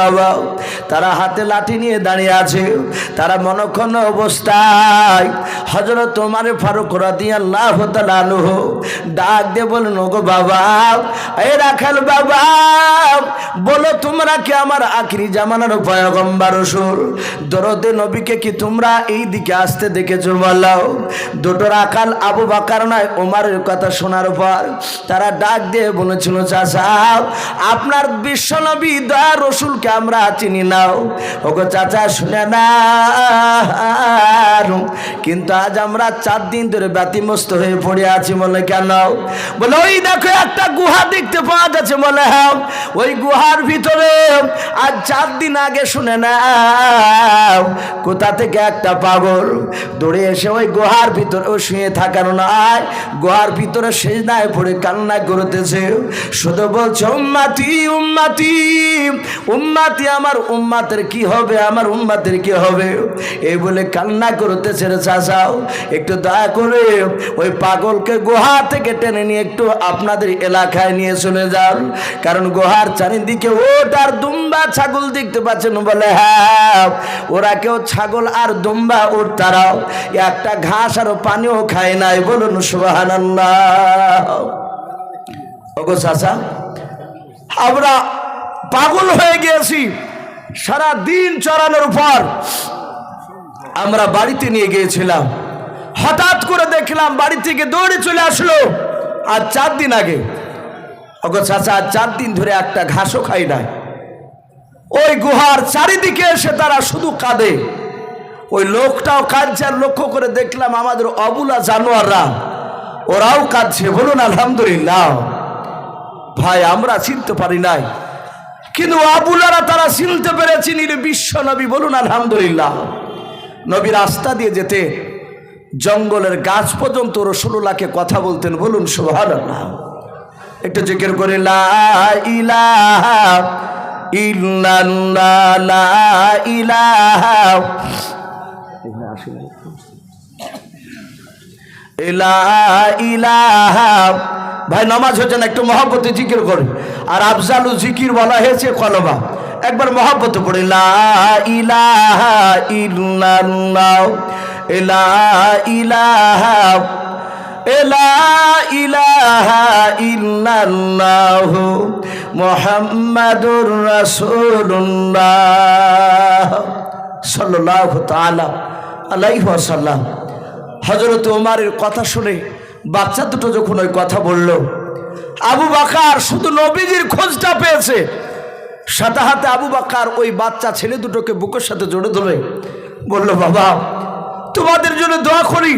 বাবা, তারা হাতে লাঠি নিয়ে দাঁড়িয়ে আছে। তারা মনক্ষণ অবস্থায় হজরত তোমার ফারুক রাদি আল্লাহ তালানুহ ডাক দিয়ে বলুন গো বাবা, এ রাখাল বাবা, বলো তোমরা কি আমার আখরি জামানার পয়গম্বার সুর দরদে নবীকে কি তোমরা এই দিকে আসতে দেখেছ বলো? দুটো রাখাল আবু বাকার নয়, ওমারের কথা শোনার পর তারা ডাক দিয়ে বলেছিল চাষা আপনার বিশ্বনবী দয়া রসুলকে আমরা চিনি নাও। ওগো চাচা, শুনে না কিন্তু আজ আমরা চার দিন ধরে ব্যতিমস্ত হয়ে পড়ে আছি বলে কেন? বলে, ওই দেখো একটা গুহা দেখতে পাওয়া যাচ্ছে বলে হ্যাঁ। ওই গুহার ভিতরে আজ চার দিন আগে শুনে না কোথা থেকে একটা পাগল দৌড়ে এসে ওই গুহার ভিতরে, ও শুয়ে থাকার নয়, গুহার ভিতরে শেষ নাই পড়ে কান্না করতেছে। শুধু বলছে, উম্মাতি উম্মাতি উম্মাতি, আমার উম্মাতের কি হবে, আমার উম্মাতের কি হবে? এই বলে কান্না করতেছে রে চাচাও, একটু দয়া করে ওই পাগলকে গুহা থেকে টেনে নিয়ে একটু আপনাদের এলাকায় নিয়ে চলে যান, কারণ গুহার চারিদিকে ওটার আর দুম্বা ছাগল দেখতে পাচ্ছেন, বলে হ্যাঁ ওরা কেউ ছাগল আর দুম্বা ওট তারাও। একটা ঘাস আর পানিও খায় নাই, বলুন সুবাহান ওগো আমরা পাগল হয়ে গিয়েছি, সারা দিন চড়ানোর পর আমরা বাড়িতে নিয়ে গিয়েছিলাম। হঠাৎ করে দেখলাম বাড়ি থেকে দৌড়ে চলে আসলো, আর চার দিন আগে। ওগো চাচা, চার দিন ধরে একটা ঘাসও খাই নাই। ওই গুহার চারিদিকে এসে তারা শুধু কাঁদে। ওই লোকটাও কাঁদছে, আর লক্ষ্য করে দেখলাম আমাদের অবুলা জানোয়াররা, ওরাও কাঁদছে। বলুন, আলহামদুলিল্লাহ। ভাই, আমরা চিনতে পারি নাই। কিন্তু আবুলারা তারা চিনতে পেরেছি বিশ্ব নবী। বলুন, আলহামদুলিল্লাহ। নবী রাস্তা দিয়ে যেতে জঙ্গলের গাছ পর্যন্ত রসুল্লাহকে কথা বলতেন। বলুন সুভান একটু জিজ্ঞের করে লা ইলাহা ইল্লাল্লাহ লা ইলাহা ইলা ইলাহা ভাই, নামাজ হচ্ছে না, একটু মহাব্বতে জিকির করে আর আফজালু জিকির বলা হয়েছে কলবা। একবার মহাব্বতে পড়ে, লা ইলাহা ইল্লাল্লাহ ইলা ইলাহা ইল্লাল্লাহ মুহাম্মাদুর রাসূলুল্লাহ সাল্লাল্লাহু তাআলা আলাইহি ওয়াসাল্লাম। হজরত ওমারের কথা শুনে বাচ্চা দুটো যখন ওই কথা বলল, আবু বাকার শুধু নবীজির খোঁজটা পেয়েছে। সাথে হাতে আবু বাকার ওই বাচ্চা ছেলে দুটোকে বুকের সাথে জড়ে ধরে বলল, বাবা, তোমাদের জন্য দোয়া করি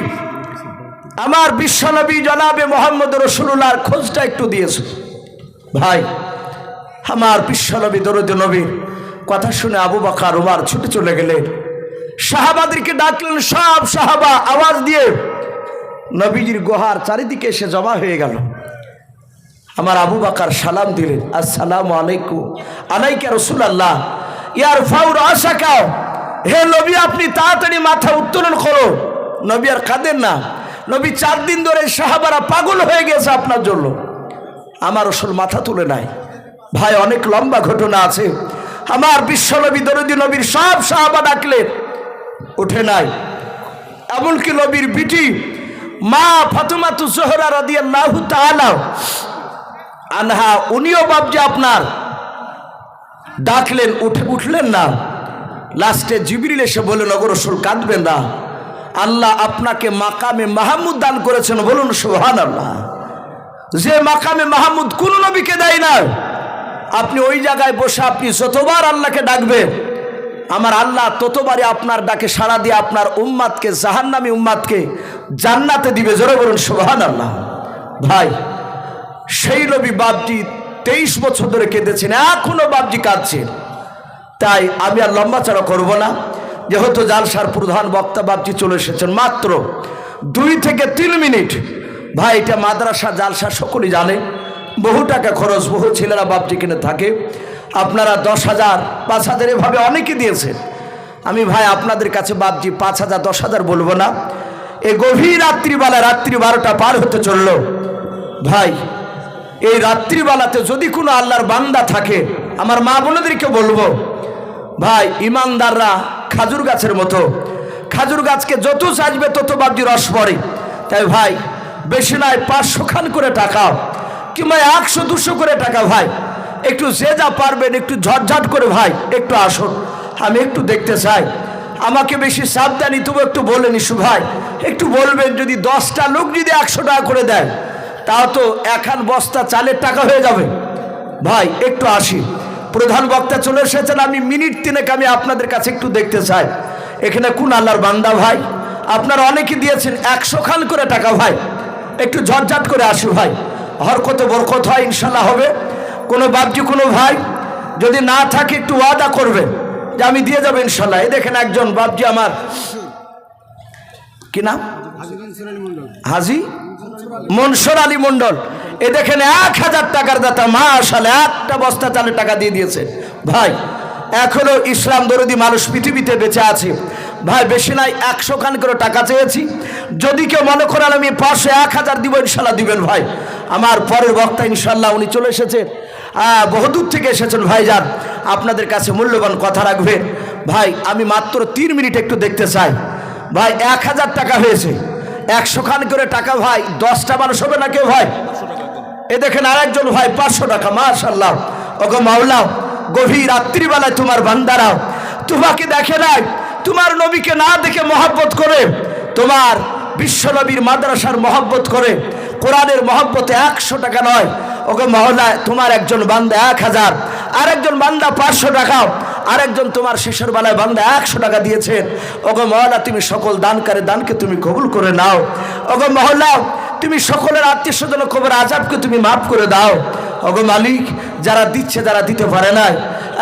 আমার বিশ্বনবী জনাবে মোহাম্মদ রসুল্লাহর খোঁজটা একটু দিয়েছে। ভাই, আমার বিশ্বনবী দরদ নবীর কথা শুনে আবু বাকার ওমার ছুটে চলে গেলেন। সাহাবাদেরকে ডাকলেন, সব সাহাবা আওয়াজ দিয়ে নবীজির গুহার চারিদিকে এসে জমা হয়ে গেল। আমার আবু বাকার সালাম দিলেন, আসসালাম আলাইকুম, আলাইকা রসুল আল্লাহ ইয়ার ফাউর আশাকাও হে নবী, আপনি তাড়াতাড়ি মাথা উত্তোলন করো। নবী আর কাঁদেন না। নবী চার দিন ধরে সাহাবারা পাগল হয়ে গেছে আপনার জন্য। আমার রসুল মাথা তুলে নাই। ভাই, অনেক লম্বা ঘটনা আছে। আমার বিশ্বনবী দরদি নবীর সব সাহাবা ডাকলেন উঠে নাই। এমনকি নবীর বিটি, মা ফাতুমাতু জোহরা রাদিয়াল্লাহু তাআলা আনহা, উনিও বাবজি আপনার। ডাকলেন, উঠে উঠলেন না। লাস্টে জিবরিল এসে বললেন অগর রসুল, কাঁদবেন না। আল্লাহ আপনাকে মাকামে মাহমুদ দান করেছেন, বলুন সোহান আল্লাহ যে মাকামে মাহমুদ কোন নবীকে দেয় না। আপনি ওই জায়গায় বসে আপনি যতবার আল্লাহকে ডাকবেন, আমার আল্লাহ ততবারই আপনার ডাকে সাড়া দিয়ে আপনার উম্মাদকে, জাহান্নামী উম্মাদকে জান্নাতে দিবে, জোরে বলুন সোহান আল্লাহ ভাই, সেই নবী বাপজি তেইশ বছর ধরে কেঁদেছেন, এখনও বাপজি কাঁদছেন তাই আমি আর লম্বা চাড়া করব না। যেহেতু জালসার প্রধান বক্তা বাপজি চলে এসেছেন, মাত্র দুই থেকে তিন মিনিট। ভাই, এটা মাদ্রাসা, জালসা সকলেই জানে। বহু টাকা খরচ, বহু ছেলেরা বাপজি কিনে থাকে। আপনারা দশ হাজার, পাঁচ হাজার এভাবে অনেকে দিয়েছেন আমি ভাই, আপনাদের কাছে বাপজি পাঁচ হাজার, দশ হাজার বলব না। এই গভীর রাত্রিবেলা, রাত্রি বারোটা পার হতে চলল। ভাই, এই রাত্রিবেলাতে যদি কোনো আল্লাহর বান্দা থাকে, আমার মা বোনদেরকে বলব, ভাই, ইমানদাররা খাজুর গাছের মতো। খাজুর গাছকে যত চাচবে তত বাবজি রস পড়ে। তাই ভাই, বেশি নয়, পাঁচশো খান করে টাকা। কিংবা একশো, দুশো করে টাকা ভাই। একটু যে যা পারবেন, একটু ঝটঝট করে ভাই, একটু আসুন। আমি একটু দেখতে চাই। আমাকে বেশি সাবধানী, তবু একটু বলে নিশু ভাই। একটু বলবেন, যদি দশটা লোক যদি একশো টাকা করে দেয়, তাও তো এখান বস্তা চালের টাকা হয়ে যাবে। ভাই, একটু আসি। প্রধান বক্তা চলে এসেছেন। আমি মিনিট তিনেক আমি আপনাদের কাছে একটু দেখতে চাই। এখানে কোন আল্লাহর বান্দা ভাই? আপনারা অনেকে দিয়েছেন একশো খান করে টাকা ভাই। একটু ঝটঝট করে আসি ভাই। হরকতে বরকত হয়, ইনশাল্লাহ হবে। কোনো বাপজি, কোনো ভাই যদি না থাকে একটু ওয়াদা করবে যে আমি দিয়ে যাব ইনশাল্লাহ। এই দেখেন একজন বাপজি আমার। কি নাম? হাজি? মনসুর আলী মন্ডল এ দেখেন এক হাজার টাকার দাতা মা আসালে একটা বস্তা চালে টাকা দিয়ে দিয়েছে। ভাই, এখনও ইসলাম দরদি মানুষ পৃথিবীতে বেঁচে আছে। ভাই, বেশি নাই একশো খান করে টাকা চেয়েছি। যদি কেউ মনে করেন আমি পাঁচশো এক হাজার দিব ইনশাল্লাহ দিবেন ভাই। আমার পরের বক্তা ইনশাল্লাহ উনি চলে এসেছেন বহুদূর থেকে এসেছেন, ভাই ভাইজান আপনাদের কাছে মূল্যবান কথা রাখবেন ভাই, আমি মাত্র তিন মিনিট একটু দেখতে চাই। ভাই, এক হাজার টাকা হয়েছে। একশো খান করে টাকা, ভাই, দশটা মানুষ হবে না কেউ, ভাই? এ দেখেন আরেকজন ভাই, পাঁচশো টাকা মাশাল্লাহ ওগো মাওলা গভীর রাত্রিবেলায় তোমার বান্দারাও, তোমাকে দেখে নাই, তোমার নবীকে না দেখে মহাব্বত করে, তোমার বিশ্বনবীর মাদ্রাসার মহব্বত করে, কোরআনের মহব্বতে একশো টাকা নয়। ওকে মহল্লা তোমার একজন বান্দা এক হাজার, আরেকজন বান্দা পাঁচশো টাকা, আরেকজন তোমার শেষের বেলায় বান্দা একশো টাকা দিয়েছেন। ওগো মহল্লা তুমি সকল দানকারে দানকে তুমি কবুল করে নাও। ওগো মহল্লা তুমি সকলের আত্মীয় স্বজন খবর আজাবকে তুমি মাফ করে দাও। অগ মালিক, যারা দিচ্ছে যারা দিতে পারে না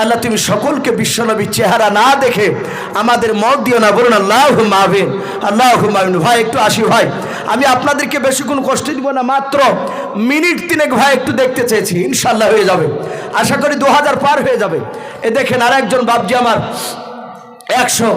আল্লাহ, তুমি সকলকে বিশ্বনবীর চেহারা না দেখে আমাদের মত দিও না। বলুন আল্লাহ মাহবিন আল্লাহ মাহবিন ভাই, একটু আসি, ভাই। আমি আপনাদেরকে বেশিক্ষণ কষ্ট দিব না, মাত্র মিনিট তিনেক ভাই একটু দেখতে চেয়েছি। ইনশাল্লাহ হয়ে যাবে। আশা করি দু হাজার পার হয়ে যাবে। এ দেখেন আর একজন বাবজি আমার একশো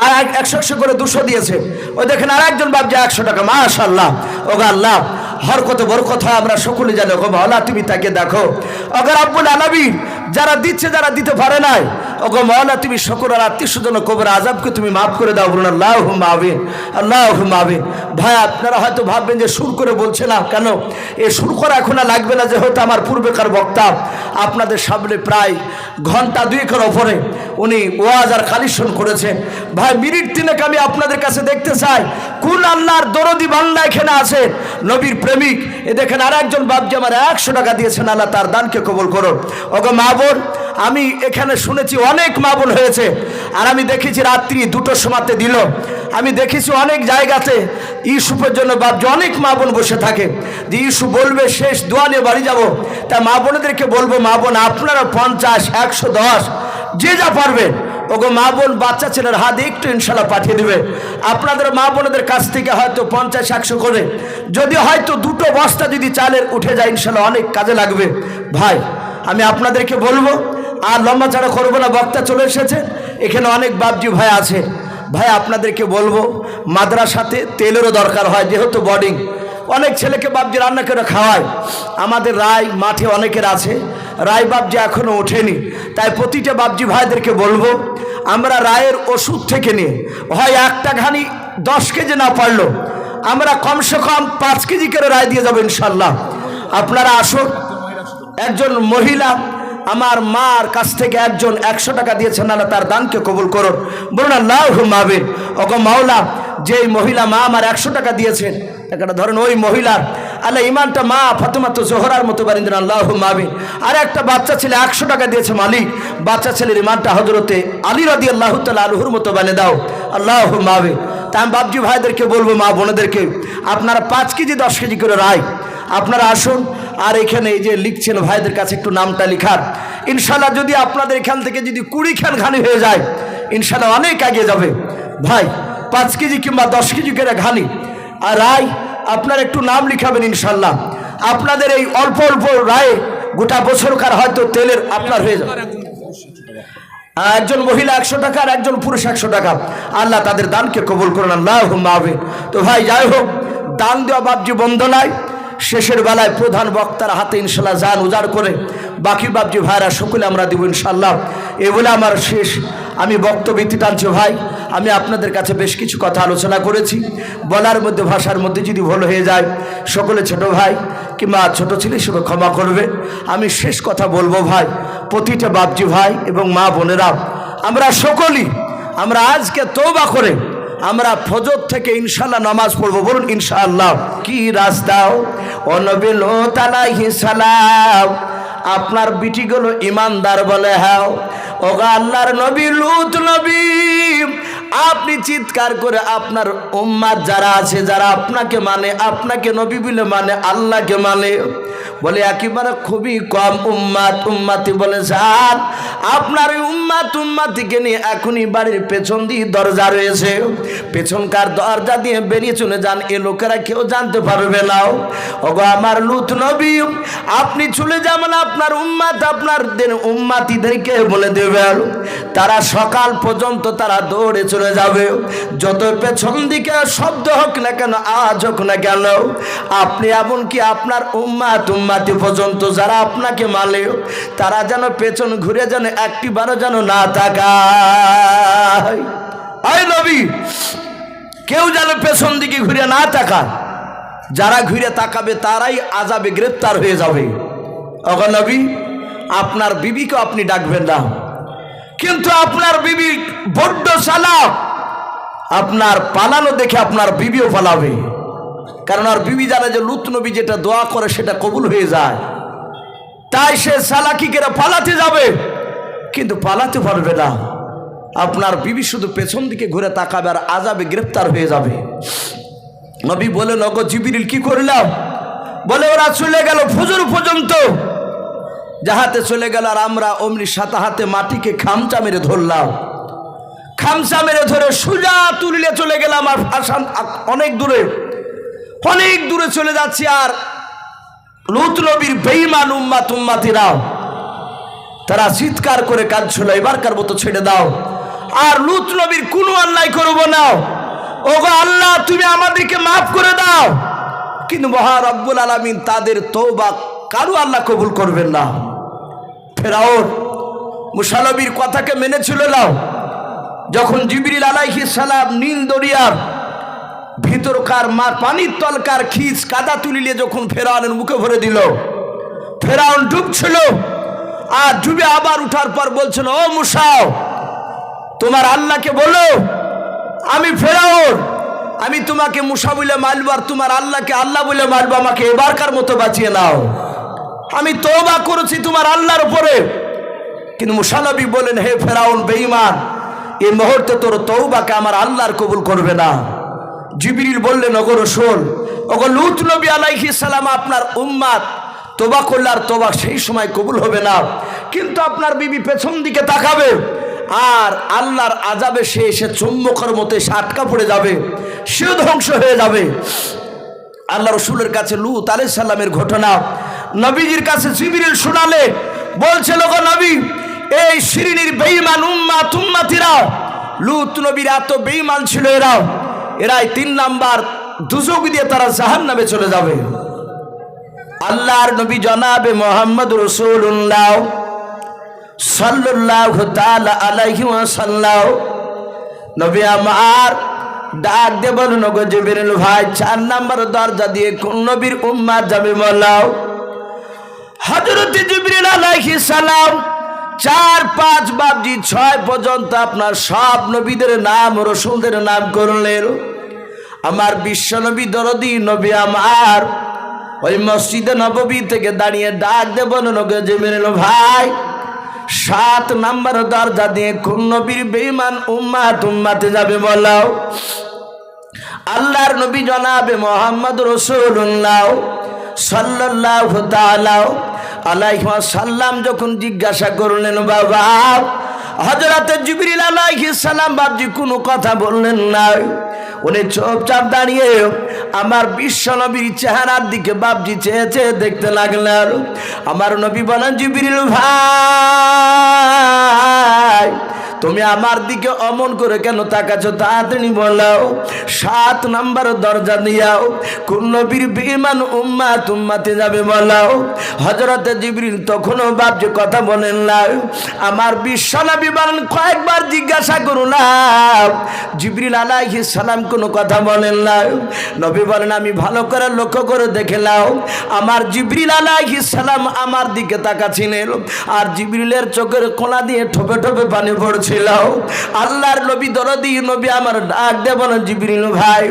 আর এক- একশো একশো করে দুশো দিয়েছে। ওই দেখেন আর একজন ভাবছে একশো টাকা মাশাল্লাহ ওগা আল্লাহ হর কত বড় কথা আমরা সকলে জানো। গো মাওলা, তুমি তাকে দেখো। অগর আব্বুল আলামিন যারা দিচ্ছে, যারা দিতে পারে নাই। ওগো মাওলা, তুমি সকলের আত্মীয় স্বজন কবর আজাবকে তুমি মাফ করে দাও বলুন আল্লাহ মাহবিন আল্লাহ মাহবিন ভাই, আপনারা হয়তো ভাববেন যে সুর করে বলছে না, কেন? এ সুর করা এখন আর লাগবে না যে হয়তো আমার পূর্বেকার বক্তা। আপনাদের সামনে প্রায় ঘণ্টা দুয়েকের ওপরে উনি ওয়াজ আর কালিশন করেছেন ভাই, মিনিট তিনেক আমি আপনাদের কাছে দেখতে চাই। কোন আল্লাহর দরদি বান্দা এখানে আছে? নবীর প্রেমিক। এ দেখেন আর একজন বাবজি আমার একশো টাকা দিয়েছেন, আল্লাহ তার দানকে কবল করো ওগো মা বোন আমি এখানে শুনেছি অনেক মা বোন হয়েছে, আর আমি দেখেছি রাত্রি দুটোর সময়তে দিল। আমি দেখেছি অনেক জায়গাতে ইস্যুপের জন্য বাপজি অনেক মা বোন বসে থাকে। যে ইস্যু বলবে, শেষ, দোয়া নিয়ে বাড়ি যাব। তা মা বোনদেরকে বলব, মা বোন, আপনারা পঞ্চাশ, একশো, দশ, যে যা পারবেন। ওগো মা বোন, বাচ্চা ছেলের হাত একটু ইনশাল্লাহ পাঠিয়ে দেবে। আপনাদের মা বোনদের কাছ থেকে হয়তো পঞ্চাশ, একশো করে। যদি হয়তো দুটো বস্তা যদি চালের উঠে যায়, ইনশাল্লাহ অনেক কাজে লাগবে। ভাই, আমি আপনাদেরকে বলব, আর লম্বা ছাড়া করব না, বক্তা চলে এসেছে। এখানে অনেক বাবজি ভাই আছে। ভাই, আপনাদেরকে বলব, মাদ্রাসাতে তেলেরও দরকার হয়, যেহেতু বডিং অনেক ছেলেকে বাবজি রান্না করে খাওয়ায়। আমাদের রায় মাঠে অনেকের আছে। রায় বাবজি এখনও ওঠেনি। তাই প্রতিটা বাবজি ভাইদেরকে বলব, আমরা রায়ের ওষুধ থেকে নিয়ে, হয় একটা ঘানি দশ কেজি না পারল আমরা কমসে কম পাঁচ কেজি করে রায় দিয়ে যাব ইনশাল্লাহ। আপনারা আসুন, একজন মহিলা, আমার মার কাছ থেকে একজন একশো টাকা দিয়েছেন আল্লাহ তার দানকে কবুল করুন। বলুন আল্লাহ মাহবিন ওগো মাওলা যেই মহিলা মা আমার একশো টাকা দিয়েছেন একটা ধরেন ওই মহিলার, আল্লাহ ইমানটা মা ফাতেমাতো জোহরার মতো বারিন্দিন আল্লাহ মাবিন আর একটা বাচ্চা ছেলে একশো টাকা দিয়েছে মালিক, বাচ্চা ছেলের ইমানটা হজরতে আলী রাদি আল্লাহ তাল্লাহ আলহুর মতো বানিয়ে দাও আল্লাহ মাবিন তা আমি বাবজি ভাইদেরকে বলব, মা বোনেদেরকে, আপনারা পাঁচ কেজি, দশ কেজি করে রায় আপনারা আসুন, আর এখানে এই যে লিখছেন, ভাইদের কাছে একটু নামটা লিখার। ইনশাল্লাহ যদি আপনাদের এখান থেকে যদি কুড়ি খান ঘানি হয়ে যায় ইনশাল্লাহ অনেক আগে যাবে। ভাই, পাঁচ কেজি কিংবা দশ কেজি করে ঘানি। আর রায়, আপনার একটু নাম লিখাবেন ইনশাল্লাহ আপনাদের এই অল্প অল্প রায়ে গোটা বছরকার হয়তো তেলের আপনার হয়ে যাবে। একজন মহিলা একশো টাকা, আর একজন পুরুষ একশো টাকা। আল্লাহ তাদের দানকে কবুল করুন আল্লাহ মাহবিন তো ভাই, যাই হোক, দান দেওয়া বাবজি বন্ধ নাই। শেষের বেলায় প্রধান বক্তার হাতে ইনশাল্লাহ যান উজাড় করে বাকি বাবজি ভাইরা সকলে আমরা দিব ইনশাল্লাহ। এ বলে আমার শেষ। আমি বক্তব্য ইতি টানছি, ভাই, আমি আপনাদের কাছে বেশ কিছু কথা আলোচনা করেছি। বলার মধ্যে, ভাষার মধ্যে যদি ভুল হয়ে যায়, সকলে ছোট ভাই কিংবা ছোট ছেলে হিসেবে ক্ষমা করবে। আমি শেষ কথা বলব, ভাই, প্রতিটা বাবজি ভাই এবং মা বোনেরা, আমরা সকলেই, আমরা আজকে তৌবা করে আমরা ফজর থেকে ইনশাল্লাহ নামাজ পড়ব। বলুন, ইনশাআল্লাহ। কি রাস্তাও অনবিল তালাহি সালাম। আপনার বিটিগুলো ইমানদার বলে হ্যাঁ। আল্লাহর নবী, লুত নবী, আপনি চিৎকার করে আপনার উম্মাদ যারা আছে, যারা আপনাকে মানে আপনাকে নবী বলে মানে আল্লাহকে মানে বলে একেবারে খুবই কম উম্মাত উম্মাতি বলে, স্যার, আপনার উম্মাত উম্মাতিকে নিয়ে এখনই বাড়ির পেছন দিয়ে দরজা রয়েছে। পেছনকার দরজা দিয়ে বেরিয়ে চলে যান, এ লোকেরা কেউ জানতে পারবে না। ওগো আমার লুত নবী, আপনি চলে যাবেন, আপনার উম্মাত আপনার উম্মাতিদেরকে বলে দেবেন তারা সকাল পর্যন্ত তারা দৌড়ে চলে যাবে। যত পেছন দিকে শব্দ হোক না কেন, আওয়াজ হোক না কেন, আপনি এমনকি আপনার উম্মাত উম্মাতি পর্যন্ত যারা আপনাকে মালে তারা যেন পেছন ঘুরে যেন একটি বারো যেন না তাকায়। নবী, কেউ যেন পেছন দিকে ঘুরে না তাকায়। যারা ঘুরে তাকাবে, তারাই আজাবে গ্রেপ্তার হয়ে যাবে। অগনবী আপনার বিবিকে আপনি ডাকবেন না। কিন্তু আপনার বিবি বড্ড চালাক। আপনার পালানো দেখে আপনার বিবিও পালাবে। কারণ আর বিবি জানে যে লুত নবী যেটা দোয়া করে সেটা কবুল হয়ে যায়। তাই সে সালাকি করে পালাতে যাবে, কিন্তু পালাতে পারবে না। আপনার বিবি শুধু পেছন দিকে ঘুরে তাকাবে আর আজাবে গ্রেপ্তার হয়ে যাবে। নবী বলে নগ জিবিরিল, কি করলাম? বলে ওরা চলে গেল ফজর পর্যন্ত। যাহাতে চলে গেল আর আমরা অমনি সাতা হাতে মাটিকে খামচা মেরে ধরলাম। খামচা মেরে ধরে সুজা তুলিলে চলে গেলাম আর আসাম অনেক দূরে। অনেক দূরে চলে যাচ্ছি আর লুত নবীর বেইমান উম্মা তুম্মাতিরাও তারা চিৎকার করে কাঁদছিল, এবারকার মতো ছেড়ে দাও। আর লুত নবীর কোনো অন্যায় করব না। ওগো আল্লাহ, তুমি আমাদেরকে মাফ করে দাও। কিন্তু মহা রব্বুল আলমিন তাদের তৌবা কারও আল্লাহ কবুল করবেন না। ফেরাওর মুসালবির কথাকে মেনেছিল নাও। যখন জিবিরিল আলাইহিস সালাম নীল দরিয়ার ভিতরকার মা পানির তলকার খিচ কাদা তুলিলে যখন ফেরাউনের মুখে ভরে দিল, ফেরাউন ডুবছিল আর ডুবে আবার উঠার পর বলছিল, ও মুসাও তোমার আল্লাহকে বলো, আমি ফেরাউন, আমি তোমাকে মুসা বলে মারবো আর তোমার আল্লাহকে আল্লাহ বলে মারবো, আমাকে এবারকার মতো বাঁচিয়ে নাও। আমি তওবা করেছি তোমার আল্লাহর উপরে। কিন্তু মুসানবী বলেন হে ফেরাউন, বেঈমান এই মুহূর্তে তোর তৌবাকে আমার আল্লাহর কবুল করবে না। জিবিরিল বললেন অগর শোন অগর লুত নবী আলাইহি সালাম, আপনার উম্মাদ তোবা করলে আর তোবা সেই সময় কবুল হবে না। কিন্তু আপনার বিবি পেছন দিকে তাকাবে, আর আল্লাহর আজাবে সে এসে চুম্বকর মতো এসে পড়ে যাবে সেও ধ্বংস হয়ে যাবে। আল্লাহ রসুলের কাছে লুত আলাই সাল্লামের ঘটনা নবীজির কাছে জিবিরিল শোনালে বলছে লোক নবী, এই শিরিনির বেইমান উম্মা তুম্মাতিরা, লুত নবীর এত বেইমান ছিল এরাও। এরাই তিন নাম্বার দুযোগ দিয়ে তারা জাহান নামে চলে যাবে। আল্লাহর নবী জনাবে মোহাম্মদ রসুল্লাহ সাল্লাহ আলাইহি ওয়াসাল্লাম। নবী আমার ডাক দে বলুন নগো জিবরিল ভাই, চার নাম্বার দরজা দিয়ে কোন নবীর উম্মাদ যাবে বলাও হযরত জিবরিল আলাইহিস সালাম চার, পাঁচ বাবজি ছয় পর্যন্ত আপনার সব নবীদের নাম, রসুলদের নাম করলেন। আমার বিশ্ব নবী দরদি নবী আমার, ওই মসজিদে নববী থেকে দাঁড়িয়ে ডাক দেব নগে জিবরিল ভাই, সাত নাম্বার দরজা দিয়ে কোন নবীর বেঈমান উম্মাত উম্মাতে যাবে বলাও আল্লাহর নবী জনাবে মোহাম্মদ রসুল্লাহ সাল্লাহ তালাও আলাইহি সাল্লাম যখন জিজ্ঞাসা করলেন বাবা হজরতে জিবরিল আলাইহি সালাম বাবজি কোনো কথা বললেন না। উনি চুপচাপ দাঁড়িয়ে আমার বিশ্ব নবীর চেহারার দিকে বাবজি চেয়ে চেয়ে দেখতে লাগলেন। আমার নবী বলেন, জিবরিল ভাই, তুমি আমার দিকে অমন করে কেন তাকাচ্ছ তাড়াতাড়ি বলাও সাত নাম্বার দরজা দিয়াও কোন নবীর বিমান উম্মা তুম্মাতে যাবে বলাও হজরতে জিবরিল তখনও বাপজি কথা বলেন না আমার বিশ্বনবী বলেন, কয়েকবার জিজ্ঞাসা করুন না জিবরিল আলাইহিস সালাম কোনো কথা বলেন না নবী বলেন, আমি ভালো করে লক্ষ্য করে দেখে নাও আমার জিবরিল আলাইহিস সালাম আমার দিকে তাকাছিলেন আর জিবরিলের চোখের কোনা দিয়ে ঠোপে ঠোপে পানি পড়ছিল। আল্লাহর নবী দরদি, নবী আমার ডাক দে বলেন, জিবরিল ভাই,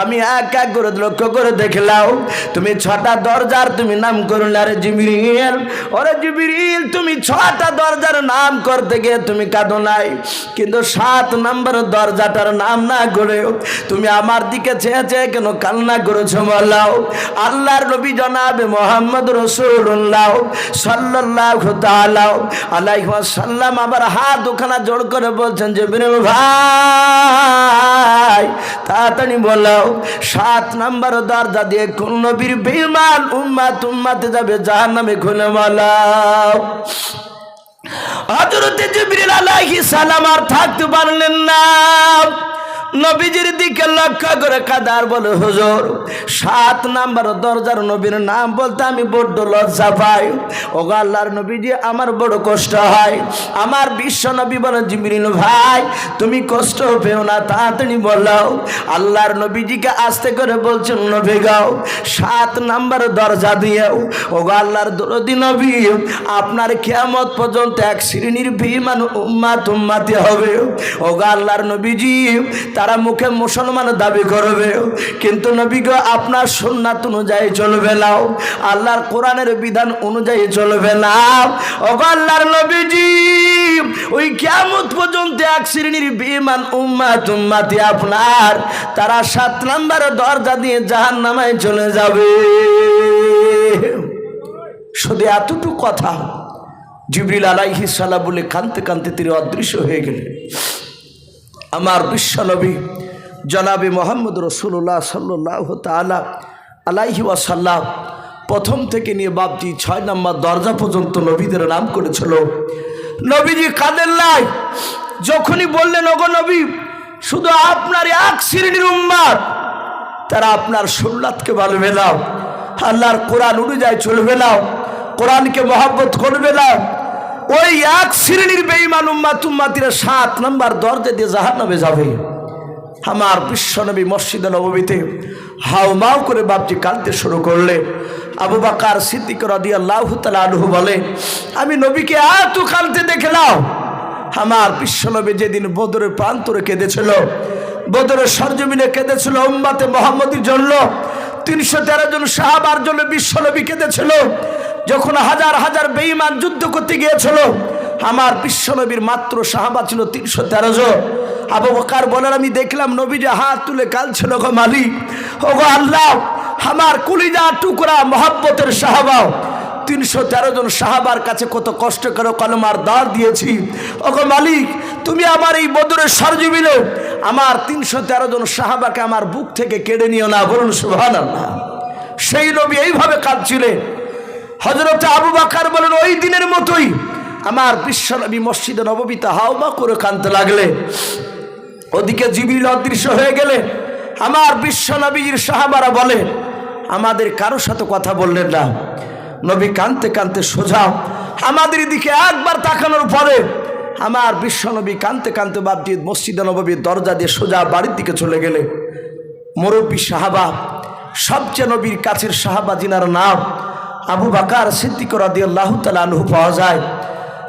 আমি এক এক করে লক্ষ্য করে দেখলাম, তুমি ছটা দরজার তুমি নাম করুন আরে জিবরিল, ওরে জিবরিল, তুমি ছটা দরজার নাম করতে গিয়ে তুমি কাঁদো নাই, কিন্তু সাত নম্বর দরজাটার নাম না করে তুমি আমার দিকে চেয়ে চেয়ে কেন কান্না করেছ বলাও আল্লাহর নবী জনাবে মোহাম্মদ রসুল্লাহ সাল্লাহ আলাইহি সাল্লাম আবার হাত ওখানা জোর করে বলছেন যে বিরল ভাই, তাড়াতাড়ি বলাও, সাত নম্বর দরজা দিয়ে কোন নবীর বিমান উম্মা তুম্মাতে যাবে যার নামে খুলে বলাও হজরতে জিবরিল আলাইহিস সালাম আর থাকতে পারলেন না। নবীজির দিকে লক্ষ্য করে কাদার বলে, হুজুর, সাত নাম্বার দরজার নবীর নাম বলতে আমি বড্ড লজ্জা পাই। ও আল্লাহর নবীজি, আমার বড় কষ্ট হয়। আমার বিশ্ব নবী বলে, জিবরিল ভাই, তুমি কষ্ট পেও না। তাড়াতাড়ি বলাও আল্লাহর নবীজিকে আস্তে করে বলছেন, নবী গাও সাত নাম্বার দরজা দিয়েও ও আল্লাহর দরদি নবী, আপনার কেয়ামত পর্যন্ত এক শ্রেণির বিমান উম্মা তুম্মাতে হবে। ও আল্লাহর নবীজি তারা মুখে মুসলমান দাবি করবে। কিন্তু নবী গো, আপনার সুন্নাত অনুযায়ী চলবে না। আল্লাহর কোরআনের বিধান অনুযায়ী চলবে না। ও আল্লাহর নবীজি, ওই কেমন পর্যন্ত এক শ্রেণির বিমান উম্মা তুম্মাতি আপনার, তারা সাত নাম্বার দরজা দিয়ে জাহান নামায় চলে যাবে। শুধু এতটুকু কথা, জিবরিল আলাইহি সাল্লাম বলে কানতে কানতে তিনি অদৃশ্য হয়ে গেলেন। আমার বিশ্বনবী জনাবি মোহাম্মদ রসুল্লাহ সাল্লাহ তালা আলাইহি ওয়াসাল্লাম প্রথম থেকে নিয়ে বাপজি ছয় নম্বর দরজা পর্যন্ত নবীদের নাম করেছিল। নবীজি কাদের লাই যখনই বললেন, ওগো নবী, শুধু আপনার এক শ্রেণির উম্মাদ, তারা আপনার সুন্নাতকে মানবে না। আল্লাহর কোরআন অনুযায়ী চলবে না। কোরআনকে মহাব্বত করবে না। ওই এক শ্রেণির বেইমান উম্মা তুম্মাতিরা সাত নম্বর দরজা দিয়ে জাহান্নামে যাবে। আমার বিশ্বনবী মসজিদে নবমীতে হাও মাও করে বাপজি কাঁদতে শুরু করলে। আবু বাকার সিদ্দিক রদি আল্লাহ আলহু বলে, আমি নবীকে এত কাঁদতে দেখলাম। আমার বিশ্বনবী যেদিন বদরের প্রান্তরে কেঁদেছিল, বদরের সরজমিনে কেঁদেছিল উম্মাতে মোহাম্মদীর জন্য। তিনশো তেরো জন সাহাবার জন্য বিশ্বনবী কেঁদেছিল। যখন হাজার হাজার বেঈমান যুদ্ধ করতে গিয়েছিল, আমার বিশ্বনবীর মাত্র সাহাবা ছিল তিনশো তেরো জন। আবু বকার বলার আমি দেখলাম নবী যে হাত তুলে কালছিল গো মালিক ও গো আল্লাহ, আমার কুলিজা, টুকরা, মহাব্বতের সাহাবাও তিনশো তেরো জন সাহাবার কাছে কত কষ্ট করে কলমার দাঁড় দিয়েছি। ওগো মালিক, তুমি আমার এই বদরের সরজমিলে আমার তিনশো তেরো জন সাহাবাকে আমার বুক থেকে কেড়ে নিও না। বলুন সুভান সেই নবী এইভাবে কাঁদছিলেন। হজরত আবু বাকার বলেন, ওই দিনের মতোই আমার বিশ্বনবী মসজিদে নবমীতে হাওমা করে কানতে লাগলে। ওদিকে জিবিল অদৃশ্য হয়ে গেলে আমার বিশ্বনবীর সাহাবারা বলে, আমাদের কারোর সাথে কথা বললেন না। নবী কানতে কানতে সোজা আমাদের দিকে একবার তাকানোর পরে আমার বিশ্বনবী কানতে কানতে বাপজি মসজিদে নবীর দরজা দিয়ে সোজা বাড়ির দিকে চলে গেলে। মুরব্বী সাহাবা, সবচেয়ে নবীর কাছের সাহাবা জিনার নাম আবু বাকার সিদ্দিক রাদি আল্লাহ তালু পাওয়া যায়।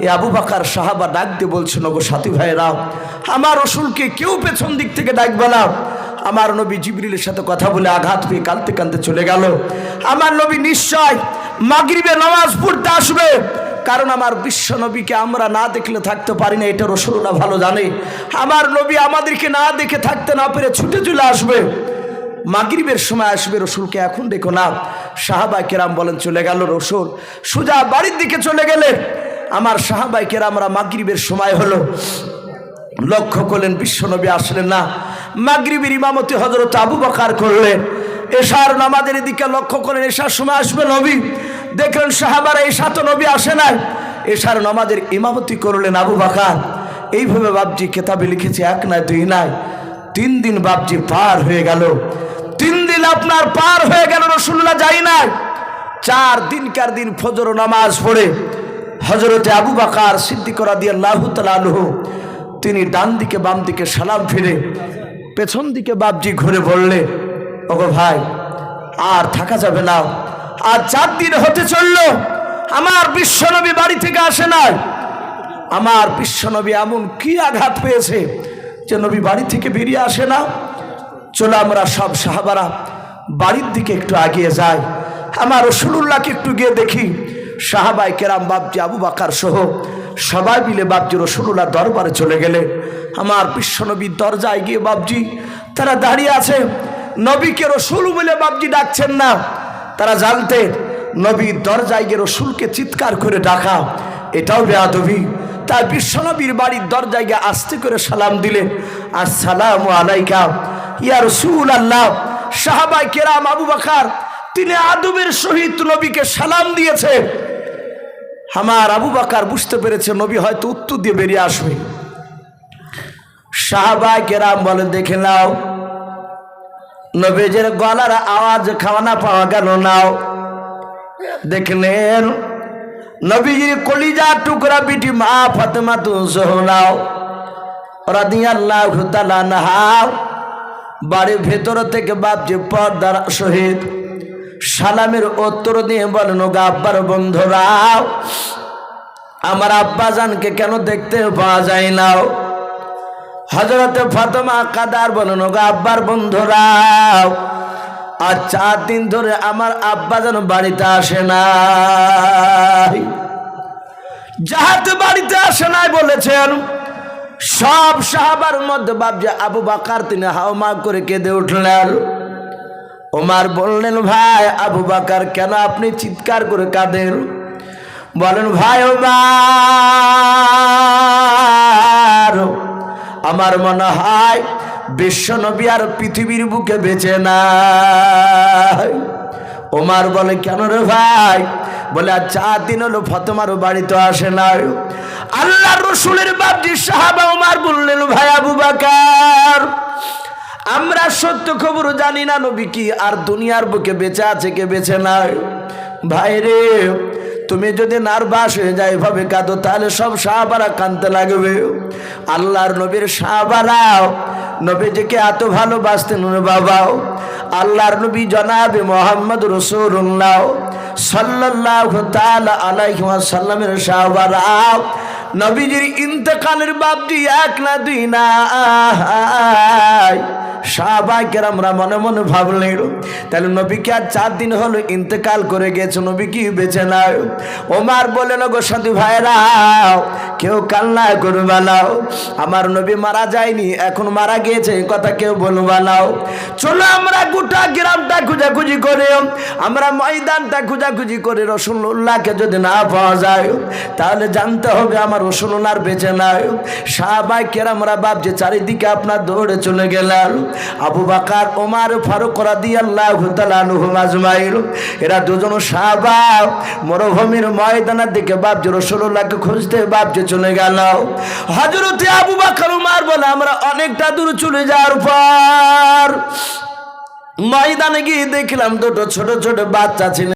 এ আবু বাকার সাহাবা ডাক দিয়ে বলছেন গো সাথী ভাইরা আমার রসুলকে কেউ পেছন দিক থেকে ডাকবে না। আমার নবী জিবরিলের সাথে কথা বলে আঘাত পেয়ে কালতে কানতে চলে গেল। আমার নবী নিশ্চয় মাগরিবে নামাজ পড়তে আসবে। কারণ আমার বিশ্ব নবীকে আমরা না দেখলে থাকতে পারি না, এটা রসুলরা ভালো জানে। আমার নবী আমাদেরকে না দেখে থাকতে না পেরে ছুটে চলে আসবে। মাগরিবের সময় আসবে রসুলকে। এখন দেখো না সাহাবাই কেরাম বলেন, চলে গেল রসুল। সুজা বাড়ির দিকে চলে গেলেন আমার সাহাবাই কেরামরা মাগরিবের সময় হলো। লক্ষ্য করলেন, বিশ্বনবী আসলেন না। মাগরিবের ইমামতি হজরত আবু বকার করলেন। এশার নামাজের দিকে লক্ষ্য করেন এশার সময় আসবে নবী। দেখলেন সাহাবারা এশা তো নবী আসে নাই। এশার নামাজের ইমামতি করলেন আবু বাকার। এইভাবে বাপজি কেতাবে লিখেছে এক নয় দুই নয় তিন দিন বাপজি পার হয়ে গেল। তিন দিন আপনার পার হয়ে গেল, রসুল্লাহ যাই নাই। চার দিনকার দিন ফজর নামাজ পড়ে। হজরতে আবু বাকার সিদ্দিকরা দিয়ে আল্লাহ তালহ তিনি ডান দিকে বাম দিকে সালাম ফিরে, পেছন দিকে বাপজি ঘুরে বললে, ওগো ভাই, আর থাকা যাবে না। আর চার দিন হতে চলল, আমার বিশ্বনবী বাড়ি থেকে আসে নাই। আমার বিশ্বনবী এমন কি আঘাত পেয়েছে যে নবী বাড়ি থেকে বেরিয়ে আসে না, চলো আমরা সব সাহাবারা বাড়ির দিকে একটু আগিয়ে যাই। আমার রসুল্লাহকে একটু গিয়ে দেখি সাহাবাই কেরাম বাবজি আবু বাকার সহ সবাই মিলে বাবজি রসুল্লাহ দরবারে চলে গেলে আমার বিশ্বনবীর দরজায় গিয়ে বাবজি তারা দাঁড়িয়ে আছে। নবীকে রসুল বলে বাবজি ডাকছেন না। তারা জানতেন নবীর দরজায় গিয়ে রসুলকে চিৎকার করে ডাকা, এটাও বেয়াদবি। তার বিশ্বনবীর বাড়ির দরজায় গিয়ে আস্তে করে সালাম দিলেন। আসসালাম আলাইকা। ইয়া রসুল আল্লাহ সাহাবাই কেরাম আবু বাকার, তিনি আদবের সহিত নবীকে সালাম দিয়েছে। আমার আবু বাকার বুঝতে পেরেছে, নবী হয়তো উত্তর দিয়ে বেরিয়ে আসবে। সাহাবাই কেরাম বলে দেখে নাও, নবীজের গলার আওয়াজ খাওয়ানা পাওয়া গেল, নাও। দেখলেন নবীজির কলিজা টুকরা বিটি মা ফাতেমা তু সোহনাও রাদিয়াল্লাহু তাআলা নাহাও বাড়ির ভেতর থেকে বাপজি পর্দার সহিত সালামের উত্তর দিয়ে বলেন গা আব্বার বন্ধুরাও আমার আব্বা জানকে কেন দেখতে পাওয়া যায় নাও হজরতে ফাতেমা কাদার বলেন গা আব্বার বন্ধুরাও আর চার দিন ধরে আমার আব্বা যেন বাড়িতে আসে না যাহাতে বাড়িতে আসে নাই বলেছেন। সব সাহাবার মধ্যে বাবজা আবু বাকার, তিনি হাওমা করে কেঁদে উঠলেন। ওমার বললেন, ভাই, আবু বাকার, কেন আপনি চিৎকার করে কাঁদেন? বলেন, ভাই, ওমার, আমার মনে হয় বিশ্ব নবী আর পৃথিবীর বুকে বেঁচে নাই। ওমার বলে, কেন রে ভাই? বলে আর চার দিন হলো ফতমারও বাড়িতে আসে নাই। আল্লাহ রসুলের বাবজি সাহাবা ওমার বললেন, ভাই আবু বাকার, আমরা সত্য খবর জানি না নবী কি, আর দুনিয়ার বুকে বেঁচে আছে কে বেঁচে নাই? ভাই রে তুমি যদি নার্ভাস হয়ে যায়, এভাবে কাঁদো, তাহলে সব সাহাবারা কাঁদতে লাগবে। আল্লাহর নবীর সাহাবারাও নবীজিকে এত ভালোবাসতেন বাবাও আল্লাহর নবী জনাবে মোহাম্মদ রসুল্লাহ সাল্লাহ তাল আলাইহি সাল্লামের সাহাবারাও নবীজির ইন্তকালের বাপটি এক না দুই না সাহবাকের আমরা মনে মনে ভাবলেন, তাহলে নবীকে আর চার দিন হলো ইন্তেকাল করে গেছে, নবী কি বেঁচে নাই? ওমার বলেন গো সাথী ভাইরাও কেউ কান্না করবে নাও আমার নবী মারা যায়নি, এখন মারা গিয়েছে, এই কথা কেউ বলবা নাও চলো আমরা গোটা গ্রামটা খুঁজাখুঁজি করে, আমরা ময়দানটা খুঁজাখুঁজি করে রসুল্লাহকে যদি না পাওয়া যায়, তাহলে জানতে হবে আমার রসুল্লাহর বেঁচে নাই সাহাবাই কেরামরা ভাবছে, চারিদিকে আপনার দৌড়ে চলে গেলেন আবু বাকার, ওমার, ফারুক করা দিয়ে আল্লাহ আজমাইল। এরা দুজন সাহাবা, মরুভূমির ময়দানের দিকে বাপজি রসুল্লাহকে খুঁজতে বাপজি চলে গেল। হজরতে আবু বাকার উমার বলে, আমরা অনেকটা দূর চলে যাওয়ার পর ময়দানে গিয়ে দেখলাম দুটো ছোট ছোট বাচ্চা ছিল।